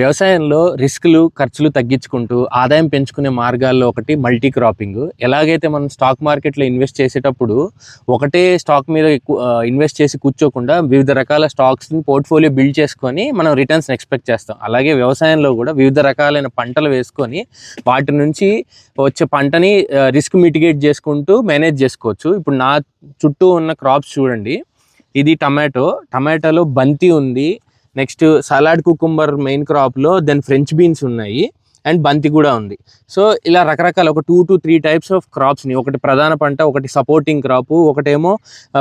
వ్యవసాయంలో రిస్క్లు ఖర్చులు తగ్గించుకుంటూ ఆదాయం పెంచుకునే మార్గాల్లో ఒకటి మల్టీ క్రాపింగ్. ఎలాగైతే మనం స్టాక్ మార్కెట్లో ఇన్వెస్ట్ చేసేటప్పుడు ఒకటే స్టాక్ మీద ఎక్కువ ఇన్వెస్ట్ చేసి కూర్చోకుండా వివిధ రకాల స్టాక్స్ని పోర్ట్ఫోలియో బిల్డ్ చేసుకొని మనం రిటర్న్స్ ఎక్స్పెక్ట్ చేస్తాం. అలాగే వ్యవసాయంలో కూడా వివిధ రకాలైన పంటలు వేసుకొని వాటి నుంచి వచ్చే పంటని రిస్క్ మిటిగేట్ చేసుకుంటూ మేనేజ్ చేసుకోవచ్చు. ఇప్పుడు నా చుట్టూ ఉన్న క్రాప్స్ చూడండి. ఇది టమాటో. టమాటాలో బంతి ఉంది. నెక్స్ట్ సలాడ్ కుకుంబర్ మెయిన్ క్రాప్లో దెన్ ఫ్రెంచ్ బీన్స్ ఉన్నాయి అండ్ బంతి కూడా ఉంది. సో ఇలా రకరకాల ఒక two to three types of క్రాప్స్ని ఒకటి ప్రధాన పంట ఒకటి సపోర్టింగ్ క్రాప్ ఒకటేమో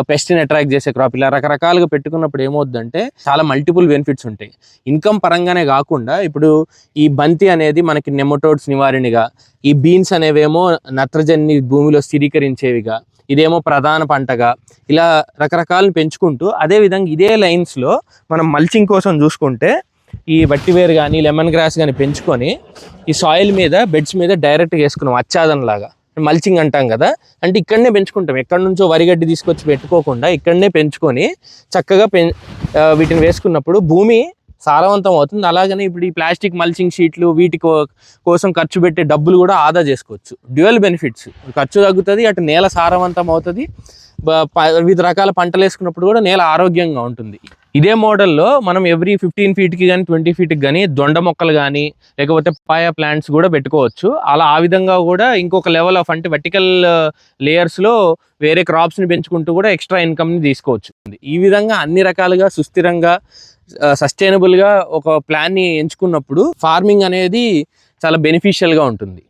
పెస్ట్ని అట్రాక్ట్ చేసే క్రాప్ ఇలా రకరకాలుగా పెట్టుకున్నప్పుడు ఏమవుద్దంటే చాలా మల్టిపుల్ బెనిఫిట్స్ ఉంటాయి. ఇన్కమ్ పరంగానే కాకుండా ఇప్పుడు ఈ బంతి అనేది మనకి నెమటోడ్స్ నివారణగా ఈ బీన్స్ అనేవేమో నత్రజన్ని భూమిలో స్థిరీకరించేవిగా ఇదేమో ప్రధాన పంటగా ఇలా రకరకాలను పెంచుకుంటూ అదేవిధంగా ఇదే లైన్స్లో మనం మల్చింగ్ కోసం చూసుకుంటే ఈ వట్టివేరు కానీ లెమన్ గ్రాస్ కానీ పెంచుకొని ఈ సాయిల్ మీద బెడ్స్ మీద డైరెక్ట్గా వేసుకున్నాం అచ్చాదనలాగా మల్చింగ్ అంటాం కదా. అంటే ఇక్కడనే పెంచుకుంటాం. ఎక్కడి నుంచో వరిగడ్డి తీసుకొచ్చి పెట్టుకోకుండా ఇక్కడనే పెంచుకొని చక్కగా పెం వీటిని వేసుకున్నప్పుడు భూమి సారవంతం అవుతుంది. అలాగనే ఇప్పుడు ఈ ప్లాస్టిక్ మల్చింగ్ షీట్లు వీటి కోసం ఖర్చు పెట్టే డబ్బులు కూడా ఆదా చేసుకోవచ్చు. Dual benefits. ఖర్చు తగ్గుతుంది అటు నేల సారవంతం అవుతుంది. వివిధ రకాల పంటలు వేసుకున్నప్పుడు కూడా నేల ఆరోగ్యంగా ఉంటుంది. ఇదే మోడల్లో మనం ఎవ్రీ ఫిఫ్టీన్ ఫీట్కి కానీ ట్వంటీ ఫీట్కి కానీ దొండ మొక్కలు కానీ లేకపోతే పాయ ప్లాంట్స్ కూడా పెట్టుకోవచ్చు. అలా ఆ విధంగా కూడా ఇంకొక లెవెల్ ఆఫ్ అంటే వెర్టికల్ లేయర్స్లో వేరే క్రాప్స్ని పెంచుకుంటూ కూడా ఎక్స్ట్రా ఇన్కమ్ని తీసుకోవచ్చు. ఈ విధంగా అన్ని రకాలుగా సుస్థిరంగా సస్టైనబుల్గా ఒక ప్లాన్ని ఎంచుకున్నప్పుడు ఫార్మింగ్ అనేది చాలా బెనిఫిషియల్గా ఉంటుంది.